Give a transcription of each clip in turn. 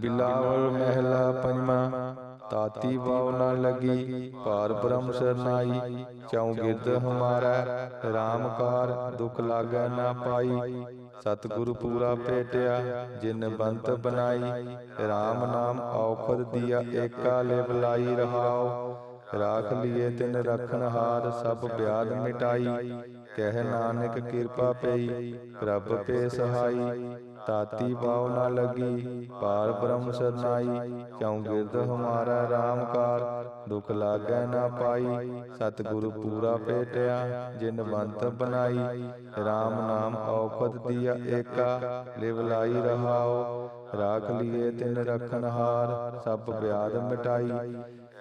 ਬਿਲਾਵਲ ਮਹਿਲਾ ਪੰਜਵਾਂ, ਤਾਤੀ ਵਾਉ ਨਾ ਲਗੀ, ਭਾਰ ਬ੍ਰਹਮ ਸਰਨਾਈ ਚਉ ਗਿਰਦ ਹਮਾਰਾ ਰਾਮਕਾਰ ਦੁਖ ਲਾਗੈ ਨਾ ਪਾਈ। ਸਤਿਗੁਰ ਪੂਰਾ ਭੇਟਿਆ, ਜਿਨ ਬੰਤ ਬਣਾਈ RAM ਨਾਮ ਔਖਦ ਦੀਆ ਏਕਾ ਲਿਵ ਲਾਈ ਰਹਾਉ। ਰਾਖ ਲਿਏ ਤਿਨ ਰਖਣ ਹਾਰ ਸਭ ਬਿਆਦ ਮਿਟਾਈ, ਕਹਿ ਨਾਨਕ ਕਿਰਪਾ ਪਈ, ਪ੍ਰਭ ਪੇ ਸਹਾਈ। ਤਾਤੀ ਬਾਉ ਨਾ ਲਗੀ ਪਾਰ ਬ੍ਰਹਮ ਸਰਨਾਈ, ਕਿਉ ਗਿਰਦ ਹਮਾਰਾ ਰਾਮਕਾਰ? ਦੁਖ ਲਾਗੈ ਨਾ ਪਾਈ, ਸਤਿਗੁਰੂ ਪੂਰਾ ਭੇਟਿਆ, ਜਿਨ ਬੰਤ ਬਣਾਈ RAM ਨਾਮ ਔਖਦ ਦੀਆ ਏਕਾ, ਲਿਵ ਲਾਈ ਰਹਾਉ। ਰਾਖ ਲਿਏ ਤਿਨ ਰਖਣ ਹਾਰ, ਸਭ ਬਿਆਦ ਮਿਟਾਈ।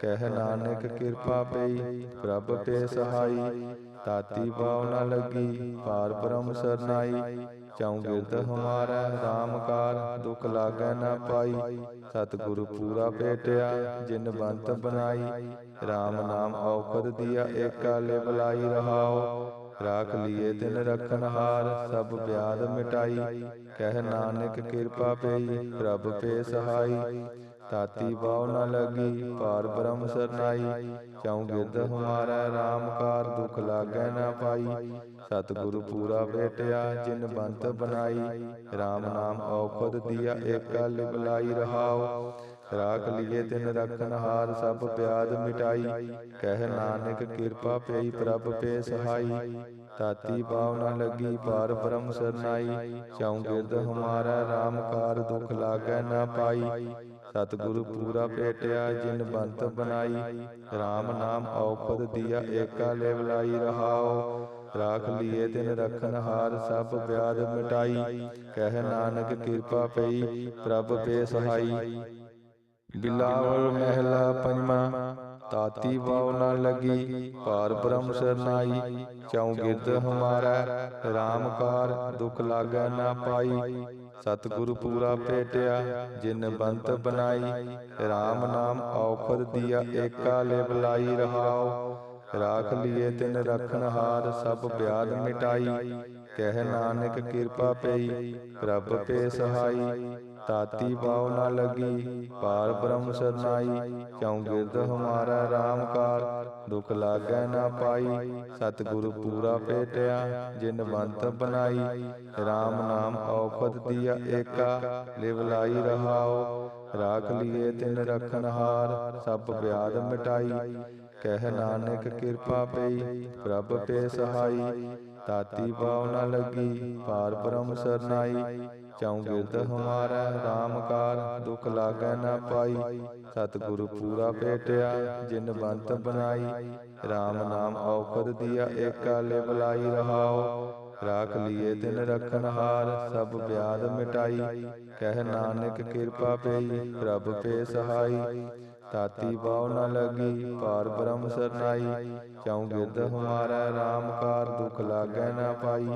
ਕਹਿ ਨਾਨਕ ਕਿਰਪਾ ਪਈ, ਪ੍ਰਭ ਤੇ ਸਹਾਈ। ਤਾਤੀ ਭਾਵ ਨਾ ਲੱਗੀ ਪਾਰ ਬ੍ਰਹਮ ਸਰਨਾਈ। ਚਉ ਗਿਰਦ ਹਮਾਰਾ ਰਾਮਕਾਰ ਦੁਖ ਲਾਗੈ ਨਾ ਪਾਈ। ਸਤਿਗੁਰੂ ਪੂਰਾ ਭੇਟਿਆ, ਜਿਨ ਬੰਤ ਬਣਾਈ। RAM ਨਾਮ ਔਖਦ ਦੀਆ, ਏਕਾ ਲਿਵ ਲਾਈ ਰਹਾਉ ਰਾਖ ਲਿਏ ਤਿਨ ਰਖਣ ਹਾਰ, ਸਭ ਬਿਆਦ ਮਿਟਾਈ। ਕਹਿ ਨਾਨਕ ਕਿਰਪਾ ਪਈ, ਪ੍ਰਭ ਪੇ ਸਹਾਈ। ਤਾਤੀ ਬਾਉ ਨ ਲਗੀ ਪਾਰ ਬ੍ਰਹਮ ਸਰਨਾਈ। ਚਉ ਗਿਰਦ ਹਮਾਰਾ ਰਾਮਕਾਰ ਦੁਖ ਲਾਗੈ ਨਾ ਪਾਈ। ਸਤਿਗੁਰੂ ਪੂਰਾ ਭੇਟਿਆ ਜਿਨ ਬੰਤ ਬਣਾਈ RAM ਨਾਮ ਔਖਦ ਦੀਆ ਏਕਾ ਲਿਵ ਲਾਈ ਰਾਖ ਲਿਏ ਤਿਨ ਰਖਨ ਹਾਰ ਸਭ ਬਿਆਦ ਮਿਟਾਈ। ਕਹਿ ਨਾਨਕ ਕਿਰਪਾ ਪਈ ਪ੍ਰਭ ਪੇ ਸਹਾਈ। ਤਾਤੀ ਬਾਉ ਨ ਲਗੀ ਪਾਰ ਬ੍ਰਹਮ ਸਰਨਾਈ। ਚਉ ਗਿਰਦ ਹਮਾਰਾ ਰਾਮਕਾਰ ਦੁਖ ਲਾਗੈ ਨਾ ਪਾਈ। ਸਤਿਗੁਰੂ ਪੂਰਾ ਭੇਟਿਆ, ਜਿਨ ਬੰਤ ਬਣਾਈ। RAM ਨਾਮ ਔਖਦ ਦੀਆ, ਏਕਾ ਲਿਵ ਲਾਈ ਰਾਖ ਲਿਏ ਤਿਨ ਰਖਨ ਹਾਰ, ਸਭ ਬਿਆਦ ਮਿਟਾਈ। ਕਹਿ ਨਾਨਕ ਕਿਰਪਾ ਪਈ, ਪ੍ਰਭ ਪੇ ਸਹਾਈ। ਬਿਲਾਵਲ ਮਹਿਲਾ ਪੰਜਵਾਂ, ਤਾਤੀ ਬਾਉ ਨਾ ਲਗੀ ਪਾਰ ਬ੍ਰਹਮ ਸਰਨਾਈ ਚਉ ਗਿਰਦ ਹਮਾਰਾ ਰਾਮਕਾਰ ਦੁਖ ਲਾਗੈ ਨਾ ਪਾਈ। ਸਤਿਗੁਰ ਪੂਰਾ ਭੇਟਿਆ, ਜਿਨ ਬੰਤ ਬਣਾਈ RAM ਨਾਮ ਔਖਦ ਦੀਆ ਏਕਾ ਲਿਵ ਲਾਈ ਰਹਾਉ ਰਾਖ ਲਿਏ ਤਿਨ ਰਖਨ ਹਾਰ, ਸਭ ਬਿਆਦ ਮਿਟਾਈ। ਕਹਿ ਨਾਨਕ ਕਿਰਪਾ ਪਈ, ਪ੍ਰਭ ਪੇ ਸਹਾਈ। ਤਾਤੀ ਬਾਉ ਨਾ ਲਗੀ, ਪਾਰ ਬ੍ਰਹਮ ਸਰਨਾਈ। ਕਿਉ ਗਿਰਦ ਹਮਾਰਾ ਰਾਮਕਾਰ ਦੁਖ ਲਾਗੈ ਨਾ ਪਾਈ। ਸਤਿਗੁਰੂ ਪੂਰਾ ਭੇਟਿਆ, ਜਿਨ ਬੰਤ ਬਣਾਈ RAM ਨਾਮ ਔਖਦ ਦੀਆ ਏਕਾ, ਲਿਵ ਲਾਈ ਰਹਾਉ ਰਾਖ ਲਿਏ ਤਿਨ ਰਖਨ ਸਭ ਵਿਆਦ ਮਿਟਾਈ। ਕਹਿ ਨਾਨਕ ਕਿਰਪਾ ਪਈ, ਪ੍ਰਭ ਪੇ ਸਹਾਈ। ਤਾਤੀ ਭਾਵ ਨਾ ਲੱਗੀ, ਪਾਰ ਬ੍ਰਹਮ ਸਰਨਾਈ। ਚਉ ਗਿਰਦ ਹਮਾਰਾ ਰਾਮਕਾਰ ਦੁਖ ਲਾਗੈ ਨਾ ਪਾਈ। ਸਤਿਗੁਰੂ ਪੂਰਾ ਭੇਟਿਆ, ਜਿਨ ਬੰਤ ਬਣਾਈ RAM ਨਾਮ ਔਕਤ ਦੀਆ ਏਕਾ ਲਿਵ ਲਾਈ ਰਹਾਉ ਰਾਖ ਲਿਏ ਦਿਨ ਰਖਨ ਹਾਰ, ਸਭ ਬਿਆਦ ਮਿਟਾਈ। ਕਹਿ ਨਾਨਕ ਕਿਰਪਾ ਪਈ, ਪ੍ਰਭ ਪੇ ਸਹਾਈ। ਤਾਤੀ ਬਾਉ ਨ ਲਗੀ ਪਾਰ ਬ੍ਰਹਮ ਸਰਨਾਈ। ਚਉ ਗਿਰਦ ਹਮਾਰਾ ਰਾਮਕਾਰ ਦੁਖ ਲਾਗੈ ਨਾ ਪਾਈ।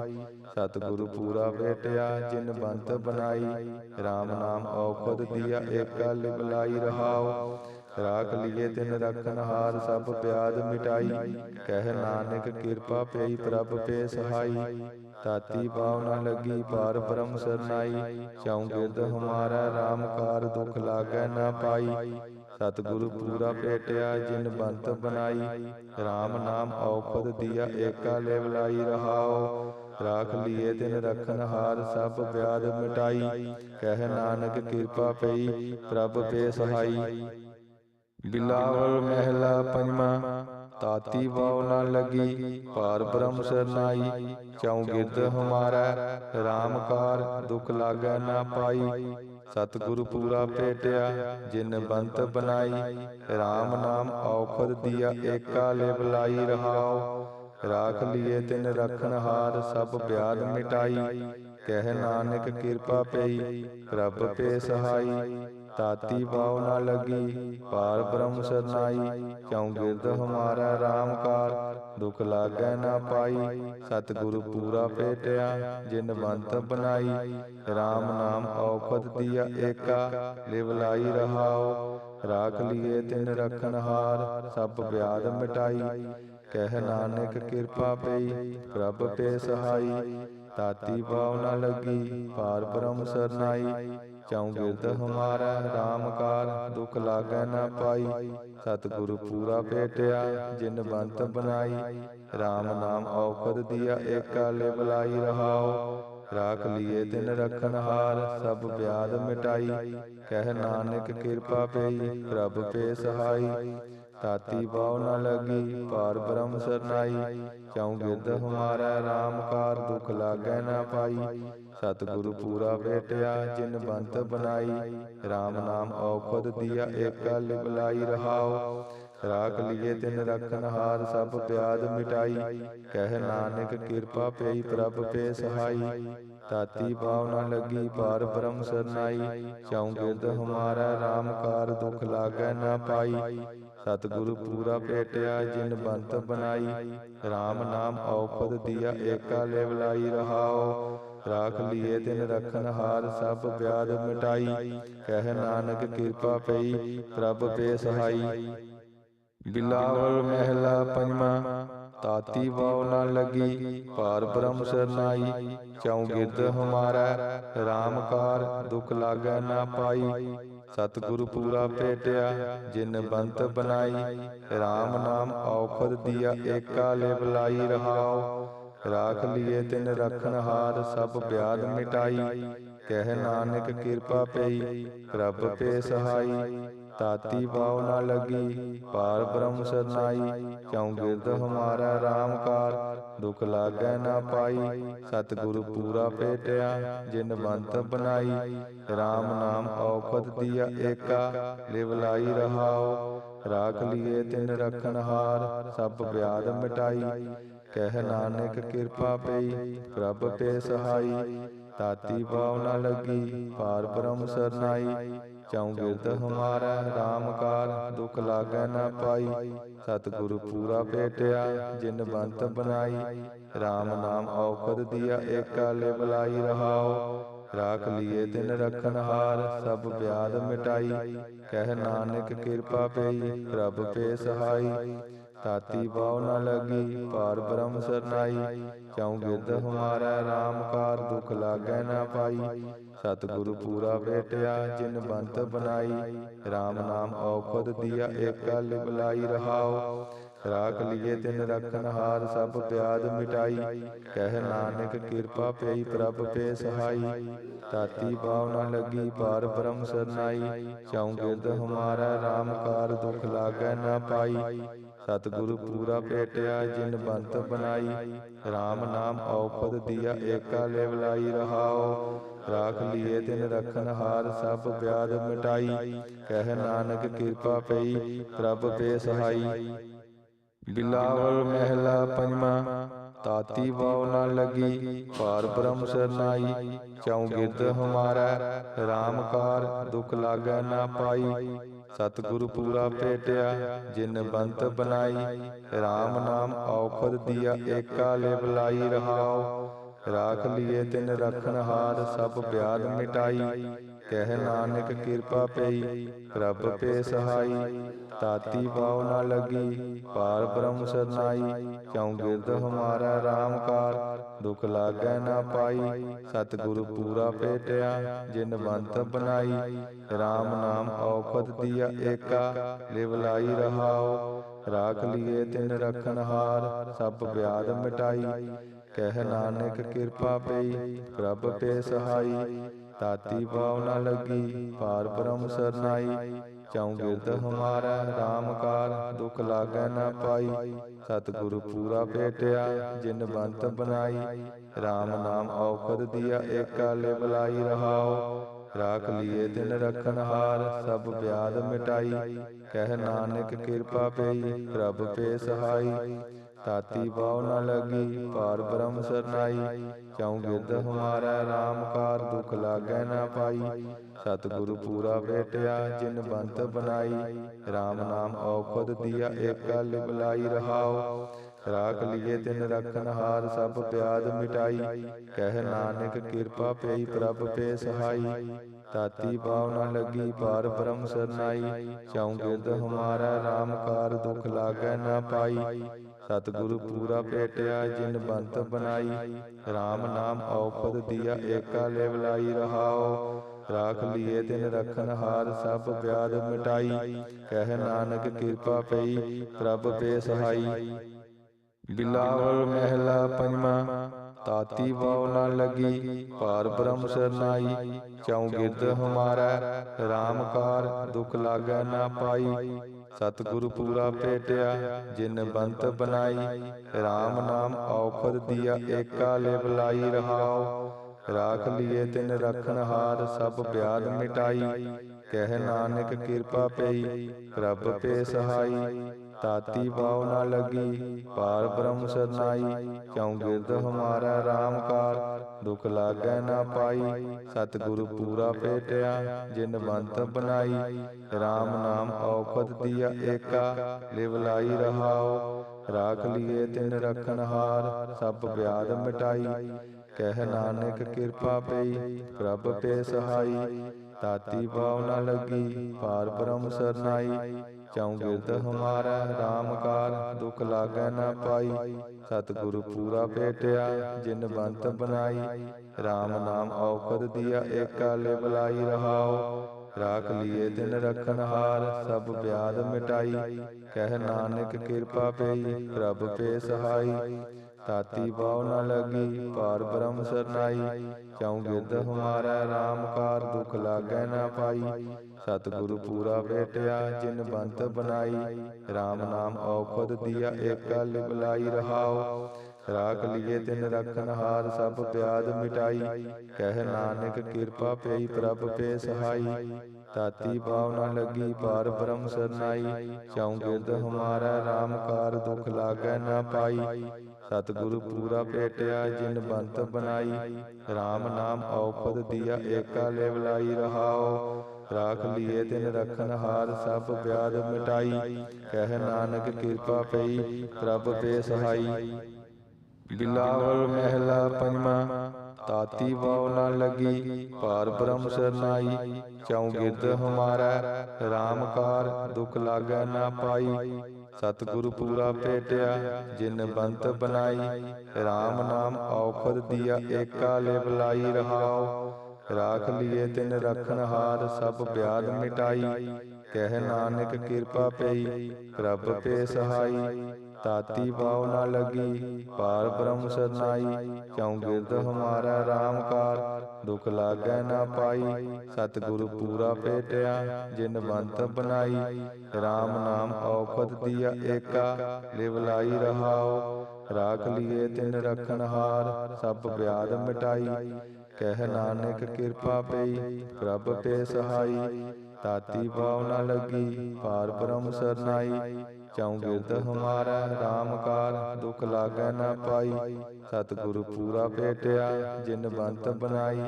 ਸਤਿਗੁਰੂ ਪੂਰਾ ਭੇਟਿਆ ਜਿਨ ਬੰਤ ਬਣਾਈ। RAM ਨਾਮ ਔਖਦ ਦੀਆ ਏਕਾ ਲਿਵ ਲਾਈ ਰਾਖ ਲਿਏ ਤਿਨ ਰਖਨ ਹਾਰ ਸਭ ਪਿਆਦ ਮਿਟਾਈ। ਕਹਿ ਨਾਨਕ ਕਿਰਪਾ ਪਈ ਪ੍ਰਭ ਪੇ ਸਹਾਈ। ਤਾਤੀ ਬਾਉ ਨ ਲਗੀ ਪਾਰ ਬ੍ਰਹਮ ਸਰਨਾਈ। ਚਉ ਗਿਰਦ ਹਮਾਰਾ ਰਾਮਕਾਰ ਦੁਖ ਲਾਗੈ ਨਾ ਪਾਈ। ਸਤਿਗੁਰੂ ਪੂਰਾ ਭੇਟਿਆ, ਜਿਨ ਬੰਤ ਬਣਾਈ। RAM ਨਾਮ ਔਪਦ ਦੀਆ, ਏਕਾ ਲਿਵ ਲਾਈ ਰਹਾਉ ਰਾਖ ਲਿਏ ਤਿਨ ਰਖਨ ਹਾਰ, ਸਭ ਬਿਆਦ ਮਿਟਾਈ। ਕਹਿ ਨਾਨਕ ਕਿਰਪਾ ਪਈ, ਪ੍ਰਭ ਪੇ ਸਹਾਈ। ਬਿਲਾਵਲ ਮਹਿਲਾ ਪੰਜਵਾਂ, ਤਾਤੀ ਬਾਉ ਨਾ ਲਗੀ, ਭਾਰ ਬ੍ਰਹਮ ਸਰਨਾਈ। ਚਉ ਗਿਰਦ ਹਮਾਰਾ ਰਾਮਕਾਰ ਦੁਖ ਲਾਗੈ ਨਾ ਪਾਈ। ਸਤਿਗੁਰ ਪੂਰਾ ਭੇਟਿਆ, ਜਿਨ ਬੰਤ ਬਣਾਈ RAM ਨਾਮ ਔਖਦ ਦੀਆ ਏਕਾ ਲਿਵ ਲਾਈ ਰਹਾਉ। ਰਾਖ ਲਿਏ ਤਿਨ ਰਖਨ ਹਾਰ, ਸਭ ਬਿਆਦ ਮਿਟਾਈ। ਕਹਿ ਨਾਨਕ ਕਿਰਪਾ ਪਈ, ਪ੍ਰਭ ਪੇ ਸਹਾਈ। ਤਾਤੀ ਭਾਵ ਨਾ ਲਗੀ, ਪਾਰ ਬ੍ਰਹਮ ਸਰਨਾਈ, ਕਿਉ ਗਿਰਦ ਹਮਾਰਾ ਰਾਮਕਾਰ ਦੁਖ ਲਾਗੈ ਨਾ ਪਾਈ, ਸਤਿਗੁਰੂ ਪੂਰਾ ਭੇਟਿਆ, ਜਿਨ ਬੰਤ ਬਣਾਈ RAM ਨਾਮ ਔਖਦ ਦੀਆ ਏਕਾ, ਲਿਵ ਲਾਈ ਰਹਾਉ। ਰਾਖ ਲਿਏ ਤਿਨ ਰਖਨ ਹਾਰ ਸਭ ਵਿਆਦ ਮਿਟਾਈ। ਕਹਿ ਨਾਨਕ ਕਿਰਪਾ ਪਈ, ਪ੍ਰਭ ਪੇ ਸਹਾਈ। ਤਾਤੀ ਭਾਵ ਨਾ ਲੱਗੀ, ਪਾਰ ਬ੍ਰਹਮ ਸਰਨਾਈ। ਚਉ ਗਿਰਦ ਹਮਾਰਾ? RAM ਕਾਰ ਦੁਖ ਲਾਗੈ ਨਾ ਪਾਈ। ਸਤਿਗੁਰੂ ਪੂਰਾ ਭੇਟਿਆ, ਜਿਨ ਬੰਤ ਬਨਾਈ RAM ਨਾਮ ਔਖਦ ਦਿਆ ਏਕਾ ਲੈ ਬਲਾਈ ਰਹਾਓ। ਰਾਖ ਲਿਏ ਤਿਨ ਰਖਨ ਹਾਰ, ਸਭ ਵਿਆਦ ਮਿਟਾਈ। ਕਹਿ ਨਾਨਕ ਕਿਰਪਾ ਪਈ, ਪ੍ਰਭ ਪੇ ਸਹਾਈ। ਤਾਤੀ ਬਾਉ ਨ ਲਗੀ, ਪਾਰ ਬ੍ਰਹਮ ਸਰਨਾਈ। ਚਉ ਗਿਰਦ ਹਮਾਰਾ? RAM ਕਾਰ ਦੁਖ ਲਾਗੈ ਨਾ ਪਾਈ। ਸਤਿਗੁਰੂ ਪੂਰਾ ਭੇਟਿਆ ਜਿਨ ਬੰਤ ਬਨਾਈ RAM ਨਾਮ ਔਖਦ ਦਿਆ ਏਕਾ ਲਿਬਲਾਈ ਰਹਾਓ। ਰਾਖ ਲਿਏ ਤਿਨ ਰਖਨ ਹਾਰ, ਸਭ ਪਿਆਦ ਮਿਟਾਈ। ਕਹਿ ਨਾਨਕ ਕਿਰਪਾ ਪਈ, ਪ੍ਰਭ ਪੇ ਸਹਾਈ। ਤਾਤੀ ਭਾਵ ਨ ਲੱਗੀ ਪਾਰ ਬ੍ਰਹਮ ਸਰਨਾਈ। ਚਉ ਗਿਰਦ ਹਮਾਰਾ RAM ਕਾਰ ਦੁਖ ਲਾਗੈ ਨਾ ਪਾਈ। ਸਤਿਗੁਰੂ ਪੂਰਾ ਭੇਟਿਆ, ਜਿਨ ਬੰਤ ਬਨਾਈ RAM ਨਾਮ ਔਪਦ ਦਿਆ, ਏਕਾ ਲੇਵਲਾਈ ਰਹਾਓ। ਰਾਖ ਲਿਏ ਤਿਨ ਰਖਨ ਹਾਰ, ਸਭ ਵਿਆਦ ਮਿਟਾਈ। ਕਹਿ ਨਾਨਕ ਕਿਰਪਾ ਪਈ, ਪ੍ਰਭ ਪੇ ਸਹਾਈ। ਬਿਲਾਵਲ ਮਹਿਲਾ ਪੰਜਵਾ, ਤਾਤੀ ਵਾਉ ਨ ਲਗੀ, ਭਾਰ ਬ੍ਰਹਮ ਸਰਨਾਈ ਚਉ ਗਿਰਦ ਹਮਾਰਾ RAM ਕਾਰ ਦੁਖ ਲਾਗੈ ਨਾ ਪਾਈ। ਸਤਿਗੁਰੂ ਪੂਰਾ ਭੇਟਿਆ, ਜਿਨ ਬੰਤ ਬਨਾਈ RAM ਨਾਮ ਔਖਦ ਦਿਆ ਏਕਾ ਲੈ ਬਲਾਈ ਰਹਾਓ। ਰਾਖ ਲਿਏ ਤਿਨ ਰਖਨ ਹਾਰ, ਸਭ ਵਿਆਦ ਮਿਟਾਈ। ਕਹਿ ਨਾਨਕ ਕਿਰਪਾ ਪਈ, ਪ੍ਰਭ ਪੇ ਸਹਾਈ। ਤਾਤੀ ਭਾਵ ਨਾ ਲਗੀ, ਪਾਰ ਬ੍ਰਹਮ ਸਰਨਾਈ ਚਉ ਗਿਰਦ ਹਮਾਰਾ RAM ਦੁਖ ਲਾਗੈ ਨਾ ਪਾਈ, ਸਤਿਗੁਰ ਪੂਰਾ ਭੇਟਿਆ, ਜਿਨ ਬੰਤ ਬਨਾਈ। RAM ਨਾਮ ਔਖਦ ਦਿਆ ਏਕਾ ਲਿਵਲਾਈ ਰਹਾਓ ਰਾਖ ਲਿਏ ਤਿਨ ਰਖਨ ਹਾਰ, ਸਭ ਵਿਆਦ ਮਿਟਾਈ। ਕਹਿ ਨਾਨਕ ਕਿਰਪਾ ਪਈ, ਪ੍ਰਭ ਪੇ ਸਹਾਈ। ਤਾਤੀ ਭਾਵ ਨਾ ਲੱਗੀ, ਪਾਰ ਬ੍ਰਹਮ ਸਰਨਾਈ। ਚਉ ਗਿਰਦ ਹਮਾਰਾ? RAM ਕਾਰ ਦੁਖ ਲਾਗੈ ਨਾ ਪਾਈ। ਸਤਿਗੁਰੂ ਪੂਰਾ ਭੇਟਿਆ, ਜਿਨ ਬੰਤ ਬਨਾਈ। RAM ਨਾਮ ਔਖਦ ਦਿਆ ਏਕਾ ਲੈ ਰਹਾਓ। ਰਾਖ ਲਿਏ ਤਿਨ ਰਖਨ ਹਾਰ, ਸਭ ਵਿਆਦ ਮਿਟਾਈ। ਕਹਿ ਨਾਨਕ ਕਿਰਪਾ ਪਈ, ਪ੍ਰਭ ਪੇ ਸਹਾਈ। ਤਾਤੀ ਬਾਉ ਨ ਲਗੀ, ਪਾਰ ਬ੍ਰਹਮ ਸਰਨਾਈ। ਚਉ ਗਿਰਦ ਹਮਾਰਾ? RAM ਕਾਰ ਦੁਖ ਲਾਗੈ ਨਾ ਪਾਈ। ਸਤਿਗੁਰੂ ਪੂਰਾ ਭੇਟਿਆ ਜਿਨ ਬੰਤ ਬਨਾਈ RAM ਨਾਮ ਔਪਦ ਦਿਆ ਏਕਾ ਲਿਬਲਾਈ ਰਹਾਓ। ਰਾਖ ਲਿਏ ਤਿਨ ਰਖਨ ਹਾਰ ਸਭ ਪਿਆਦ ਮਿਟਾਈ, ਕਹਿ ਨਾਨਕ ਕਿਰਪਾ ਪਈ ਪ੍ਰਭ ਪੇ ਸਹਾਈ। ਤਾਤੀ ਬਾਉ ਨ ਪਾਰ ਬ੍ਰਹਮ ਸਰਨਾਈ, ਚਉ ਗਿਰਦ ਹਮਾਰਾ RAM ਕਾਰ ਦੁਖ ਲਾਗੈ ਨਾ ਪਾਈ। ਸਤਿਗੁਰੂ ਪੂਰਾ ਭੇਟਿਆ, ਜਿਨ ਬੰਤ ਬਨਾਈ RAM ਨਾਮ ਔਪਦ ਦਿਆ ਏਕਾ ਲਿਵਲਾਈ ਰਹਾਓ। ਰਾਖ ਲਿਏ ਤਿਨ ਰਖਨ ਹਾਰ ਸਭ ਵਿਆਦ ਮਿਟਾਈ। ਕਹਿ ਨਾਨਕ ਕਿਰਪਾ ਪਈ, ਪ੍ਰਭ ਪੇ ਸਹਾਈ। ਬਿਲਾਵਲ ਮਹਿਲਾ ਪੰਜਵਾ, ਤਾਤੀ ਵਾਉ ਨ ਲਗੀ, ਭਾਰ ਬ੍ਰਹਮ ਸਰਨਾਈ ਚਉ ਗਿਰਦ ਹਮਾਰਾ RAM ਕਾਰ ਦੁਖ ਲਾਗੈ ਨਾ ਪਾਈ। ਸਤਿਗੁਰ ਪੂਰਾ ਭੇਟਿਆ, ਜਿਨ ਬੰਤ ਬਨਾਈ। RAM ਨਾਮ ਔਖਦ ਦਿਆ ਏਕਾ ਲੈ ਬਲਾਈ ਰਹਾਓ ਰਾਖ ਲਿਏ ਤਿਨ ਰਖਨ ਹਾਰ, ਸਭ ਵਿਆਦ ਮਿਟਾਈ। ਕਹਿ ਨਾਨਕ ਕਿਰਪਾ ਪਈ, ਪ੍ਰਭ ਪੇ ਸਹਾਈ। ਤਾਤੀ ਬਾਉ ਨ ਲਗੀ, ਪਾਰ ਬ੍ਰਹਮ ਸਰਨਾਈ। ਚਉ ਗਿਰਦ ਹਮਾਰਾ RAM ਦੁਖ ਲਾਗੈ ਨਾ ਪਾਈ। ਸਤਿਗੁਰ ਪੂਰਾ ਭੇਟਿਆ ਜਿਨ ਬੰਤ ਬਨਾਈ। RAM ਨਾਮ ਔਖਦ ਦਿਆ ਏਕਾ ਲਿਵਲਾਈ ਰਹਾਓ। ਰਾਖ ਲਿਏ ਤਿਨ ਰਖਨ ਹਾਰ, ਸਭ ਵਿਆਦ ਮਿਟਾਈ। ਕਹਿ ਨਾਨਕ ਕਿਰਪਾ ਪਈ ਪ੍ਰਭ ਪੇ ਸਹਾਈ ਤਾਤੀ ਭਾਵ ਨ ਲਗੀ ਪਾਰ ਬ੍ਰਹਮ ਸਰਨਾਈ। ਚਉ ਗਿਰਦ ਹਮਾਰਾ RAM ਦੁਖ ਲਾਗੈ ਨਾ ਪਾਈ। ਸਤਿਗੁਰੂ ਪੂਰਾ ਭੇਟਿਆ, ਜਿਨ ਬੰਤ ਬਨਾਈ। RAM ਨਾਮ ਔਖਦ ਦਿਆ ਏਕਾ ਲੈ ਬਲਾਈ ਰਹਾਓ। ਰਾਖ ਲਿਏ ਦਿਨ ਰਖਨ ਹਾਰ, ਸਭ ਵਿਆਦ ਮਿਟਾਈ। ਕਹਿ ਨਾਨਕ ਕਿਰਪਾ ਪਈ ਪ੍ਰਭ ਪੇ ਸਹਾਈ। ਤਾਤੀ ਬਾਉ ਨ ਲਗੀ ਪਾਰ ਬ੍ਰਹਮ ਸਰਨਾਈ। ਚਉ ਗਿਰਦ ਹਮਾਰਾ RAM ਕਾਰ, ਦੁਖ ਲਾਗੈ ਨਾ ਪਾਈ। ਸਤਿਗੁਰੂ ਪੂਰਾ ਭੇਟਿਆ ਜਿਨ ਬੰਤ ਬਨਾਈ RAM ਨਾਮ ਔਖਦ ਦਿਆ ਏਕਾ ਲਿਬਲਾਈ ਰਹਾਓ। ਰਾਖ ਲਿਏ ਤਿਨ ਰਖਨ ਹਾਰ, ਸਭ ਪਿਆਦ ਮਿਟਾਈ। ਕਹਿ ਨਾਨਕ ਕਿਰਪਾ ਪਈ, ਪ੍ਰਭ ਪੇ ਸਹਾਈ। ਤਾਤੀ ਬਾਉ ਨਾ ਲਗੀ ਪਾਰ ਬ੍ਰਹਮ ਸਰਨਾਈ। ਚਉ ਗਿਰਦ ਹਮਾਰਾ RAM ਕਾਰ, ਦੁਖ ਲਾਗੈ ਨਾ ਪਾਈ। ਸਤਿਗੁਰੂ ਪੂਰਾ ਭੇਟਿਆ, ਜਿਨ ਬੰਤ ਬਨਾਈ RAM ਨਾਮ ਔਪਦ ਦਿਆ, ਏਕਾ ਲਿਵਲਾਈ ਰਹਾਓ ਰਾਖ ਲਿਏ ਤਿਨ ਰਖਨ ਹਾਰ, ਸਭ ਵਿਆਦ ਮਿਟਾਈ। ਕਹਿ ਨਾਨਕ ਕਿਰਪਾ ਪਈ, ਪ੍ਰਭ ਪੇ ਸਹਾਈ ਬਿਲਾਵਲ ਮਹਿਲਾ ਪੰਜਵਾ, ਤਾਤੀ ਵਾਉ ਨਾ ਲਗੀ, ਭਾਰ ਬ੍ਰਹਮ ਸਰਨਾਈ ਚਉ ਗਿਰਦ ਹਮਾਰਾ RAM ਕਾਰ ਦੁਖ ਲਾਗੈ ਨਾ ਪਾਈ। ਸਤਿਗੁਰ ਪੂਰਾ ਭੇਟਿਆ, ਜਿਨ ਬੰਤ ਬਨਾਈ RAM ਨਾਮ ਔਖਦ ਦਿਆ ਏਕਾ ਲਿਵ ਲਾਈ ਰਹਾਉ। ਰਾਖ ਲਿਏ ਤਿਨ ਰਖਨ ਹਾਰ ਸਭ ਵਿਆਦ ਮਿਟਾਈ। ਕਹਿ ਨਾਨਕ ਕਿਰਪਾ ਪਈ, ਪ੍ਰਭ ਪੇ ਸਹਾਈ। ਤਾਤੀ ਬਾਉ ਨਾ ਲਗੀ, ਪਾਰ ਬ੍ਰਹਮ ਸਰਨਾਈ, ਕਿਉ ਗਿਰਦ ਹਮਾਰਾ RAM ਦੁਖ ਲਾਗੈ ਨਾ ਪਾਈ, ਸਤਿਗੁਰੂ ਪੂਰਾ ਭੇਟਿਆ, ਜਿਨ ਬੰਤ ਬਨਾਈ। RAM ਨਾਮ ਔਖਦ ਦਿਆ ਏਕਾ, ਲਿਵ ਲਾਈ ਰਹਾਉ ਰਾਖ ਲਿਏ ਤਿਨ ਰਖਨ ਹਾਰ ਸਭ ਵਿਆਦ ਮਿਟਾਈ। ਕਹਿ ਨਾਨਕ ਕਿਰਪਾ ਪਈ, ਪ੍ਰਭ ਪੇ ਸਹਾਈ। ਤਾਤੀ ਬਾਉ ਨਾ ਲਗੀ ਪਾਰ ਬ੍ਰਹਮ ਸਰਨਾਈ। ਚਉ ਗਿਰਦ ਹਮਾਰਾ RAM ਕਾਰ ਦੁਖ ਲਾਗੈ ਨਾ ਪਾਈ। ਸਤਿਗੁਰੂ ਪੂਰਾ ਭੇਟਿਆ, ਜਿਨ ਬੰਤ ਬਨਾਈ। RAM ਨਾਮ ਔਖਦ ਦਿਆ ਏਕਾ ਲਿਵ ਲਾਈ ਰਹਾਉ ਰਾਖ ਲਿਏ ਦਿਨ ਰਖਨ ਹਾਰ, ਸਭ ਵਿਆਦ ਮਿਟਾਈ। ਕਹਿ ਨਾਨਕ ਕਿਰਪਾ ਪਈ, ਪ੍ਰਭ ਪੇ ਸਹਾਈ। ਤਾਤੀ ਬਾਉ ਨਾ ਲਗੀ ਪਾਰ ਬ੍ਰਹਮ ਸਰਨਾਈ ਚਉ ਗਿਰਦ ਹਮਾਰਾ RAM ਕਾਰ ਦੁਖ ਲਾਗੈ ਨਾ ਪਾਈ। ਸਤਿਗੁਰੂ ਪੂਰਾ ਭੇਟਿਆ ਜਿਨ ਬੰਤ ਬਨਾਈ RAM ਨਾਮ ਔਖਦ ਦਿਆ ਏਕਾ ਲਿਵ ਲਾਈ ਰਹਾਉ ਰਾਖ ਲਿਏ ਤਿਨ ਰਖਨ ਹਾਰ ਸਭ ਵਿਆਦ ਮਿਟਾਈ। ਕਹਿ ਨਾਨਕ ਕਿਰਪਾ ਪਈ ਪ੍ਰਭ ਪੇ ਸਹਾਈ। ਤਾਤੀ ਬਾਉ ਨਾ ਲਗੀ ਪਾਰ ਬ੍ਰਹਮ ਸਰਨਾਈ ਚਉ ਗਿਰਦ ਹਮਾਰਾ RAM ਕਾਰ ਦੁਖ ਲਾਗੈ ਨਾ ਪਾਈ। ਸਤਿਗੁਰੂ ਪੂਰਾ ਭੇਟਿਆ, ਜਿਨ ਬੰਤ ਬਣਾਈ RAM ਨਾਮ ਔਖਦ ਦਿਆ, ਏਕਾ ਲਿਵ ਲਾਈ ਰਹਾਉ। ਰਾਖ ਲਿਏ ਤਿਨ ਰਖਨ ਹਾਰ, ਸਭ ਵਿਆਦ ਮਿਟਾਈ। ਕਹਿ ਨਾਨਕ ਕਿਰਪਾ ਪਈ, ਪ੍ਰਭ ਪੇ ਸਹਾਈ। ਬਿਲਾਵਲ ਮਹਿਲਾ ਪੰਜਵਾ, ਤਾਤੀ ਵਾਉ ਨਾ ਲਗੀ, ਭਾਰ ਬ੍ਰਹਮ ਸਰਨਾਈ। ਚਉ ਗਿਰਦ ਹਮਾਰਾ RAM ਕਾਰ ਦੁਖ ਲਾਗੈ ਨਾ ਪਾਈ। ਸਤਿਗੁਰ ਪੂਰਾ ਭੇਟਿਆ, ਜਿਨ ਬੰਤ ਬਨਾਈ RAM ਨਾਮ ਔਖਦ ਦਿਆ ਏਕਾ ਲਿਵ ਲਾਈ ਰਹਾਓ ਰਾਖ ਲਿਏ ਤਿਨ ਰਖਨ ਹਾਰ, ਸਭ ਬਿਆਦ ਮਿਟਾਈ। ਕਹਿ ਨਾਨਕ ਕਿਰਪਾ ਪਈ, ਪ੍ਰਭ ਪੇ ਸਹਾਈ। ਤਾਤੀ ਬਾਉ ਨਾ ਲਗੀ, ਪਾਰ ਬ੍ਰਹਮ ਸਰਨਾਈ ਚਉ ਗਿਰਦ ਹਮਾਰਾ RAM ਦੁਖ ਲਾਗੈ ਨਾ ਪਾਈ, ਸਤਿਗੁਰ ਪੂਰਾ ਭੇਟਿਆ, ਜਿਨ ਬੰਤ ਬਨਾਈ। RAM ਨਾਮ ਔਖਦ ਦਿਆ ਏਕਾ, ਲਿਵ ਲਾਈ ਰਾਖ ਲਿਏ ਤਿਨ ਰਖਨ ਹਾਰ, ਸਭ ਵਿਆਦ ਮਿਟਾਈ। ਕਹਿ ਨਾਨਕ ਕਿਰਪਾ ਪਈ, ਪ੍ਰਭ ਪੇ ਸਹਾਈ। ਤਾਤੀ ਭਾਵ ਨਾ ਲਗੀ, ਪਾਰ ਬ੍ਰਹਮ ਸਰਨਾਈ। ਚਉ ਗਿਰਦ ਹਮਾਰਾ RAM ਕਾਰ ਦੁਖ ਲਾਗੈ ਨਾ ਪਾਈ। ਸਤਿਗੁਰੂ ਪੂਰਾ ਭੇਟਿਆ, ਜਿਨ ਬੰਤ ਬਨਾਈ।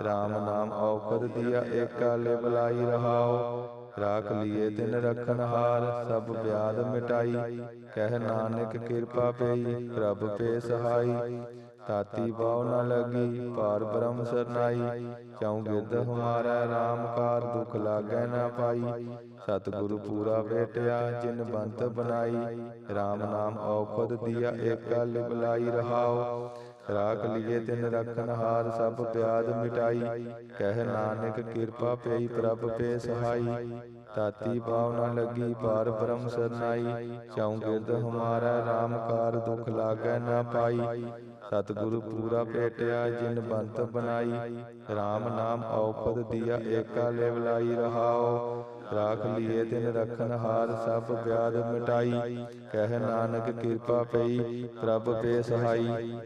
RAM ਨਾਮ ਔਖਦ ਦਿਆ ਏਕਾ ਲਿਵ ਰਹਾਓ। ਰਾਖ ਲਿਏ ਦਿਨ ਰਖਨ ਹਾਰ, ਸਭ ਵਿਆਦ ਮਿਟਾਈ। ਕਹਿ ਨਾਨਕ ਕਿਰਪਾ ਪਈ, ਪ੍ਰਭ ਪੇ ਸਹਾਈ। ਤਾਤੀ ਬਾਉ ਨਾ ਲਗੀ ਪਾਰ ਬ੍ਰਹਮ ਸਰਨਾਈ। ਚਉ ਗਿਰਦ ਹਮਾਰਾ RAM ਕਾਰ, ਦੁਖ ਲਾਗੈ ਨਾ ਪਾਈ। ਸਤਿਗੁਰੂ ਪੂਰਾ ਭੇਟਿਆ ਜਿਨ ਬੰਤ ਬਨਾਈ। RAM ਨਾਮ ਔਖਦ ਦਿਆ ਏਕਾ ਲਿਵ ਲਾਈ ਰਾਖ ਲਿਏ ਤਿਨ ਰਖਨ ਹਾਰ, ਸਭ ਵਿਆਦ ਮਿਟਾਈ। ਕਹਿ ਨਾਨਕ ਕਿਰਪਾ ਪਈ, ਪ੍ਰਭ ਪੇ ਸਹਾਈ। ਤਾਤੀ ਬਾਉ ਨਾ ਲੱਗੀ ਪਾਰ ਬ੍ਰਹਮ ਸਰਨਾਈ। ਚਉ ਗਿਰਦ ਹਮਾਰਾ RAM ਕਾਰ, ਦੁਖ ਲਾਗੈ ਨਾ ਪਾਈ। ਸਤਿਗੁਰੂ ਪੂਰਾ ਭੇਟਿਆ, ਜਿਨ ਬੰਤ ਬਨਾਈ RAM ਨਾਮ ਔਪਦ ਦਿਆ, ਏਕਾ ਲਿਵ ਲਾਈ ਰਹਾਉ। ਰਾਖ ਲਿਏ ਤਿਨ ਰਖਨ ਹਾਰ, ਸਭ ਵਿਆਦ ਮਿਟਾਈ। ਕਹਿ ਨਾਨਕ ਕਿਰਪਾ ਪਈ, ਪ੍ਰਭ ਪੇ ਸਹਾਈ।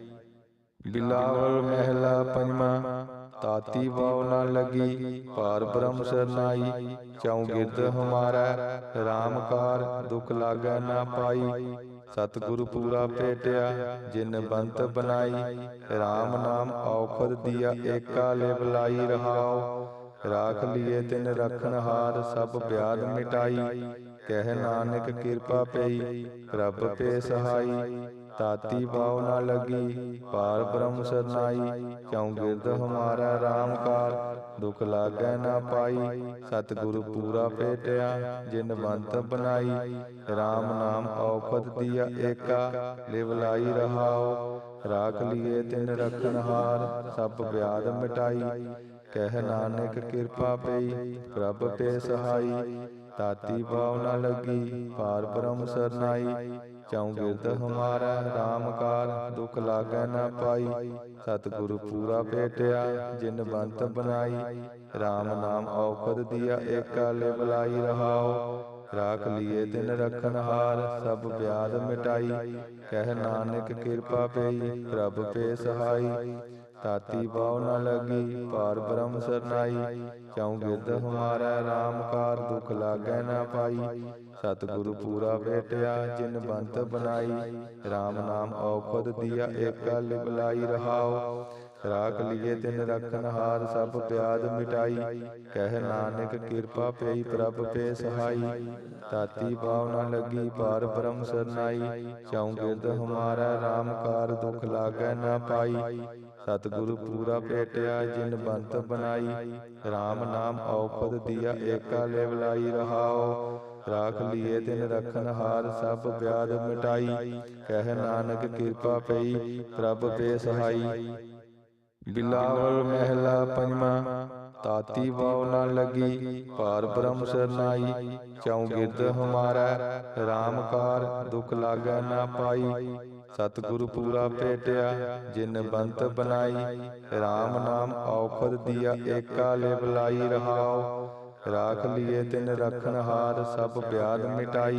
ਬਿਲਾਵਲ ਮਹਿਲਾ ਪੰਜਵਾ, ਤਾਤੀ ਬਾਉ ਨਾ ਲਗੀ, ਭਾਰ ਬ੍ਰਹਮ ਸਰਨਾਈ। ਚਉ ਗਿਰਦ ਹਮਾਰਾ RAM ਕਾਰ ਦੁਖ ਲਾਗੈ ਨਾ ਪਾਈ। ਸਤਿਗੁਰ ਪੂਰਾ ਭੇਟਿਆ, ਜਿਨ ਬੰਤ ਬਨਾਈ RAM ਨਾਮ ਔਖਰ ਦਿਆ, ਏਕਾ ਲਿਵ ਲਾਈ ਰਹਾਉ। ਰਾਖ ਲਿਏ ਤਿਨ ਰਖਨ ਹਾਰ, ਸਭ ਵਿਆਦ ਮਿਟਾਈ। ਕਹਿ ਨਾਨਕ ਕਿਰਪਾ ਪਈ, ਪ੍ਰਭ ਪੇ ਸਹਾਈ। ਤਾਤੀ ਬਾਉ ਨਾ ਲਗੀ, ਪਾਰ ਬ੍ਰਹਮ ਸਰਨਾਈ ਚਉ ਗਿਰਦ ਹਮਾਰਾ RAM ਦੁਖ ਲਾਗੈ ਨਾ ਪਾਈ, ਸਤਿਗੁਰ ਪੂਰਾ ਭੇਟਿਆ, ਜਿਨ ਬੰਤ ਬਨਾਈ। RAM ਨਾਮ ਔਖਦ ਦਿਆ ਏਕਾ, ਲਿਵ ਲਾਈ ਰਹਾਉ। ਰਾਖ ਲਿਏ ਤਿਨ ਰਖਨ ਹਾਰ ਸਭ ਵਿਆਦ ਮਿਟਾਈ। ਕਹਿ ਨਾਨਕ ਕਿਰਪਾ ਪਈ, ਪ੍ਰਭ ਪੇ ਸਹਾਈ। ਤਾਤੀ ਭਾਵ ਨਾ ਲੱਗੀ, ਪਾਰ ਬ੍ਰਹਮ ਸਰਨਾਈ। ਚਉ ਗਿਰਦ ਹਮਾਰਾ RAM ਕਾਰ ਦੁਖ ਲਾਗੈ ਨ ਪਾਈ। ਸਤਿਗੁਰੂ ਪੂਰਾ ਭੇਟਿਆ, ਜਿਨ ਬੰਤ ਬਣਾਈ। RAM ਨਾਮ ਔਖਦ ਦਿਆ ਏਕਾ ਬਲਾਈ ਰਹਾਓ। ਰਾਖ ਲਿਏ ਤਿਨ ਰਖਨ ਹਾਰ, ਸਭ ਵਿਆਦ ਮਿਟਾਈ। ਕਹਿ ਨਾਨਕ ਕਿਰਪਾ ਪਈ, ਪ੍ਰਭ ਪੇ ਸਹਾਈ। ਤਾਤੀ ਬਾਉ ਨ ਲਗੀ, ਪਾਰ ਬ੍ਰਹਮ ਸਰਨਾਈ। ਚਉ ਗਿਰਦ ਹਮਾਰਾ RAM ਕਾਰ ਦੁਖ ਲਾਗੈ ਨ ਪਾਈ। ਸਤਿਗੁਰੂ ਪੂਰਾ ਭੇਟਿਆ ਜਿਨ ਬੰਤ ਬਣਾਈ। RAM ਨਾਮ ਔਖਦ ਦਿਆ ਏਕਾ ਲਿਬਲਾਈ ਰਹਾਓ। ਰਾਖ ਲਿਏ ਤਿਨ ਰਖਨ ਹਾਰ ਸਭ ਪਿਆਦ ਮਿਟਾਈ। ਕਹਿ ਨਾਨਕ ਕਿਰਪਾ ਪਈ ਪ੍ਰਭ ਪੇ ਸਹਾਈ। ਤਾਤੀ ਭਾਵਨਾ ਲੱਗੀ ਪਾਰ ਬ੍ਰਹਮ ਸਰਨਾਈ। ਚਉ ਗਿਰਦ ਹਮਾਰਾ RAM ਕਾਰ ਦੁਖ ਲਾਗੈ ਨਾ ਪਾਈ। ਸਤਿਗੁਰੂ ਪੂਰਾ ਭੇਟਿਆ, ਜਿਨ ਬੰਤ ਬਣਾਈ। RAM ਨਾਮ ਔਪਦ ਦਿਆ, ਏਕਾ ਲੈ ਰਹਾਓ। ਰਾਖ ਲੀਏ ਤਿਨ ਰਖਨ ਹਾਰ, ਸਭ ਵਿਆਦ ਮਿਟਾਈ। ਕਹਿ ਨਾਨਕ ਕਿਰਪਾ ਪਈ, ਪ੍ਰਭ ਪੇ ਸਹਾਈ। ਬਿਲਾਵਲ ਮਹਿਲਾ ਪੰਜਵਾ, ਤਾਤੀ ਬਾਉ ਨ ਲਗੀ, ਭਾਰ ਬ੍ਰਹਮ ਸਰਨਾਈ ਚਉ ਗਿਰਦ ਹਮਾਰਾ RAM ਕਾਰ ਦੁਖ ਲਾਗੈ ਨਾ ਪਾਈ। ਸਤਿਗੁਰੂ ਪੂਰਾ ਭੇਟਿਆ, ਜਿਨ ਬੰਤ ਬਣਾਈ RAM ਨਾਮ ਔਖਦ ਦਿਆ ਏਕਾ ਲੈ ਬਲਾਈ ਰਹਾਓ ਰਾਖ ਲਿਏ ਤਿਨ ਰਖਨ ਹਾਰ, ਸਭ ਵਿਆਦ ਮਿਟਾਈ।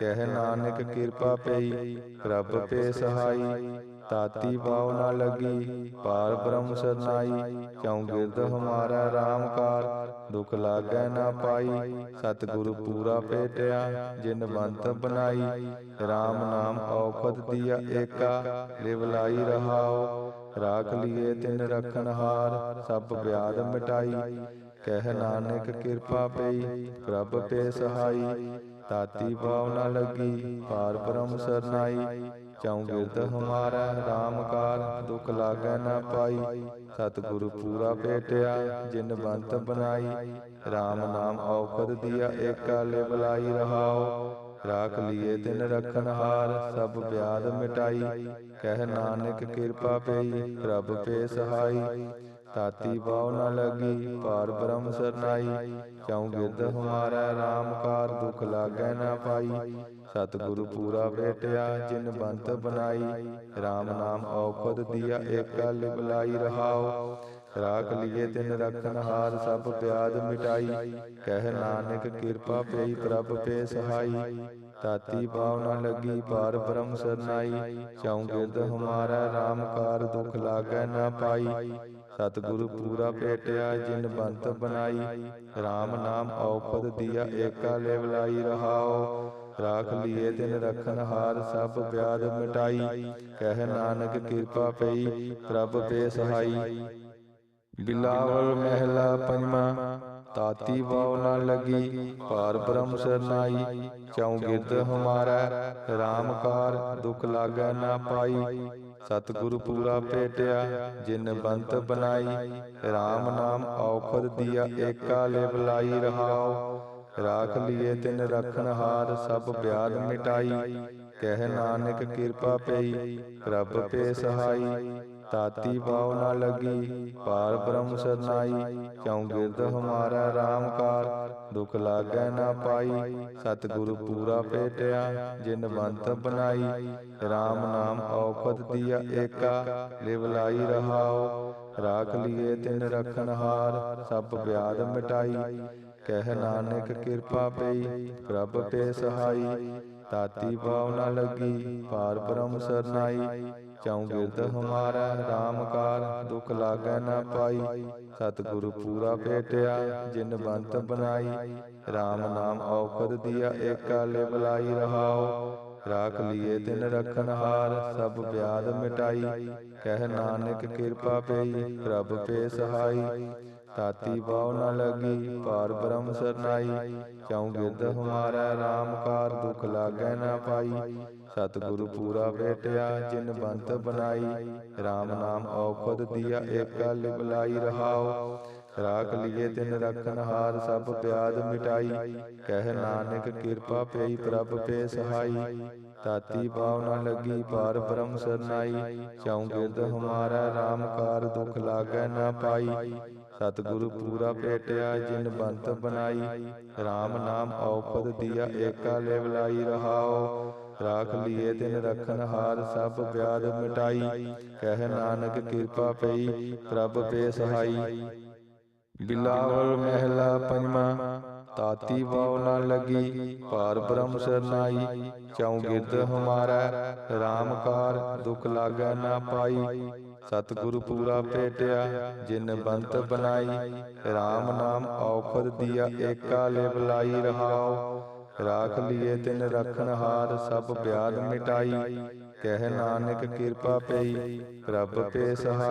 ਕਹਿ ਨਾਨਕ ਕਿਰਪਾ ਪਈ, ਪ੍ਰਭ ਪੇ ਸਹਾਈ। ਤਾਤੀ ਬਾਉ ਨਾ ਲਗੀ, ਪਾਰ ਬ੍ਰਹਮ ਸਰਨਾਈ ਚਉ ਗਿਰਦ ਹਮਾਰਾ RAM ਦੁਖ ਲਾਗੈ ਨ ਪਾਈ, ਸਤਿਗੁਰੂ ਪੂਰਾ ਭੇਟਿਆ, ਜਿਨ ਬੰਤ ਬਣਾਈ RAM ਨਾਮ ਔਖਦ ਦਿਆ ਏਕਾ ਲਿਵਲਾਈ ਰਹਾਓ ਰਾਖ ਲਿਏ ਤਿਨ ਰਖਨ ਹਾਰ ਸਭ ਵਿਆਦ ਮਿਟਾਈ। ਕਹਿ ਨਾਨਕ ਕਿਰਪਾ ਪਈ, ਪ੍ਰਭ ਪੇ ਸਹਾਈ। ਤਾਤੀ ਭਾਵ ਨਾ ਲਗੀ, ਪਾਰ ਬ੍ਰਹਮ ਸਰਨਾਈ। ਚਉ ਗਿਰਦ ਹਮਾਰਾ RAM ਕਾਰ ਦੁਖ ਲਾਗੈ ਨ ਪਾਈ। ਸਤਿਗੁਰੂ ਪੂਰਾ ਭੇਟਿਆ, ਜਿਨ ਬੰਤ ਬਣਾਈ RAM ਨਾਮ ਔਕਤ ਦਿਆ, ਏਕਾ ਲੈ ਬਲਾਈ ਰਹਾਓ। ਰਾਖ ਲਿਏ ਤਿਨ ਰਖਨ ਹਾਰ, ਸਭ ਵਿਆਦ ਮਿਟਾਈ। ਕਹਿ ਨਾਨਕ ਕਿਰਪਾ ਪਈ, ਪ੍ਰਭ ਪੇ ਸਹਾਈ। ਤਾਤੀ ਬਾਉ ਨ ਲਗੀ ਪਾਰ ਬ੍ਰਹਮ ਸਰਨਾਈ ਚਉ ਗਿਰਦ ਹਮਾਰਾ RAM ਕਾਰ ਦੁਖ ਲਾਗੈ ਨ ਪਾਈ। ਸਤਿਗੁਰੂ ਪੂਰਾ ਭੇਟਿਆ ਜਿਨ ਬੰਤ ਬਣਾਈ RAM ਨਾਮ ਔਖਦ ਦਿਆ ਏਕਾ ਲਿਬਲਾਈ ਰਹਾਓ ਰਾਖ ਲਿਏ ਤਿਨ ਰਖਨ ਹਾਰ ਸਭ ਪਿਆਦ ਮਿਟਾਈ। ਕਹਿ ਨਾਨਕ ਕਿਰਪਾ ਪਈ ਪ੍ਰਭ ਪੇ ਸਹਾਈ। ਤਾਤੀ ਬਾਉ ਨ ਲਗੀ ਪਾਰ ਬ੍ਰਹਮ ਸਰਨਾਈ ਚਉ ਗਿਰਦ ਹਮਾਰਾ RAM ਕਾਰ ਦੁਖ ਲਾਗੈ ਨਾ ਪਾਈ। ਸਤਿਗੁਰੂ ਪੂਰਾ ਭੇਟਿਆ, ਜਿਨ ਬੰਤ ਬਣਾਈ। RAM ਨਾਮ ਔਪਦ ਦਿਆ, ਏਕਾ ਲੈ ਰਹਾਓ ਰਾਖ ਲਿਏ ਤਿਨ ਰਖਨ ਹਾਰ, ਸਭ ਵਿਆਦ ਮਿਟਾਈ। ਕਹਿ ਨਾਨਕ ਕਿਰਪਾ ਪਈ, ਪ੍ਰਭ ਪੇ ਸਹਾਈ। ਬਿਲਾਵਲ ਮਹਿਲਾ ਪੰਜਵਾ, ਤਾਤੀ ਬਾਉ ਨਾ ਲਗੀ, ਭਾਰ ਬ੍ਰਹਮ ਸਰਨਾਈ। ਚਉ ਗਿਰਦ ਹਮਾਰਾ RAM ਕਾਰ ਦੁਖ ਲਾਗੈ ਨਾ ਪਾਈ। ਸਤਿਗੁਰ ਪੂਰਾ ਭੇਟਿਆ, ਜਿਨ ਬੰਤ ਬਣਾਈ RAM ਨਾਮ ਔਖਦ ਦਿਆ, ਏਕਾ ਲੈ ਬਲਾਈ ਰਹਾਓ ਰਾਖ ਲਿਏ ਤਿਨ ਰਖਨ ਹਾਰ, ਸਭ ਵਿਆਦ ਮਿਟਾਈ। ਕਹਿ ਨਾਨਕ ਕਿਰਪਾ ਪਈ, ਪ੍ਰਭ ਪੇ ਸਹਾਈ। ਤਾਤੀ ਭਾਵ ਨਾ ਲਗੀ ਪਾਰ ਬ੍ਰਹਮ ਸਰਨਾਈ ਚਉ ਗਿਰਦ ਹਮਾਰਾ RAM ਕਾਰ ਦੁਖ ਲਾਗੈ ਨ ਪਾਈ, ਸਤਿਗੁਰੂ ਪੂਰਾ ਭੇਟਿਆ, ਜਿਨ ਬੰਤ ਬਣਾਈ RAM ਨਾਮ ਔਖਦ ਦਿਆ ਏਕਾ ਲਿਵਲਾਈ ਰਹਾਓ ਰਾਖ ਲਿਏ ਤਿਨ ਰਖਨ ਹਾਰ ਸਭ ਵਿਆਦ ਮਿਟਾਈ। ਕਹਿ ਨਾਨਕ ਕਿਰਪਾ ਪਈ, ਪ੍ਰਭ ਪੇ ਸਹਾਈ। ਤਾਤੀ ਬਾਉ ਨ ਲਗੀ ਪਾਰ ਬ੍ਰਹਮ ਸਰਨਾਈ। ਚਉ ਗਿਰਦ ਹਮਾਰਾ? RAM ਕਾਰ ਦੁਖ ਲਾਗੈ ਨ ਪਾਈ। ਸਤਿਗੁਰੂ ਪੂਰਾ ਭੇਟਿਆ, ਜਿਨ ਬੰਤ ਬਣਾਈ RAM ਨਾਮ ਔਖਦ ਦਿਆ ਏਕਾ ਲੈ ਬਲਾਈ ਰਹਾਓ। ਰਾਖ ਲਿਏ ਤਿਨ ਰਖਨ ਹਾਰ, ਸਭ ਵਿਆਦ ਮਿਟਾਈ। ਕਹਿ ਨਾਨਕ ਕਿਰਪਾ ਪਈ, ਪ੍ਰਭ ਪੇ ਸਹਾਈ। ਤਾਤੀ ਬਾਉ ਨ ਲਗੀ, ਪਾਰ ਬ੍ਰਹਮ ਸਰਨਾਈ। ਚਉ ਗਿਰਦ ਹਮਾਰਾ? RAM ਕਾਰ ਦੁਖ ਲਾਗੈ ਨਾ ਪਾਈ। ਸਤਿਗੁਰੂ ਪੂਰਾ ਭੇਟਿਆ ਜਿਨ ਬੰਤ ਬਣਾਈ। RAM ਨਾਮ ਔਖਦ ਦਿਆ ਏਕਾ ਲਿਬਲਾਈ ਰਹਾਓ। ਰਾਖ ਲਿਏ ਤਿਨ ਰਖਨ ਹਾਰ ਸਭ ਪਿਆਦ ਮਿਟਾਈ। ਕਹਿ ਨਾਨਕ ਕਿਰਪਾ ਪਈ ਪ੍ਰਭ ਪੇ ਸਹਾਈ ਤਾਤੀ ਬਾਉ ਨ ਲਗੀ ਪਾਰ ਬ੍ਰਹਮ ਸਰਨਾਈ। ਚਉ ਗਿਰਦ ਹਮਾਰਾ RAM ਕਾਰ ਦੁਖ ਲਾਗੈ ਨ ਪਾਈ। ਸਤਿਗੁਰੂ ਪੂਰਾ ਭੇਟਿਆ, ਜਿਨ ਬੰਤ ਬਣਾਈ। RAM ਨਾਮ ਔਖਦ ਦੀਆ, ਏਕਾ ਲਿਵ ਲਾਈ ਰਹਾਓ ਰਾਖ ਲਿਏ ਤਿਨ ਰਖਨ ਹਾਰ, ਸਭ ਵਿਆਦ ਮਿਟਾਈ। ਕਹਿ ਨਾਨਕ ਕਿਰਪਾ ਪਈ, ਪ੍ਰਭ ਪੇ ਸਹਾਈ। ਬਿਲਾਵਲ ਮਹਿਲਾ ਪੰਜਵਾ, ਤਾਤੀ ਵਾਉ ਨਾ ਲਗੀ, ਭਾਰ ਬ੍ਰਹਮ ਸਰਨਾਈ ਚਉ ਗਿਰਦ ਹਮਾਰਾ RAM ਕਾਰ ਦੁਖ ਲਾਗੈ ਨਾ ਪਾਈ। ਸਤਿਗੁਰੂ ਪੂਰਾ ਭੇਟਿਆ, ਜਿਨ ਬੰਤ ਬਣਾਈ RAM ਨਾਮ ਔਖਦ ਦੀਆ ਏਕਾ ਲਿਵ ਰਹਾਓ। ਰਾਖ ਲਿਏ ਤਿਨ ਰਖਨ ਹਾਰ, ਸਭ ਵਿਆਦ ਮਿਟਾਈ। ਕਹਿ ਨਾਨਕ ਕਿਰਪਾ ਪਈ, ਪ੍ਰਭ ਪੇ ਸਹਾਈ।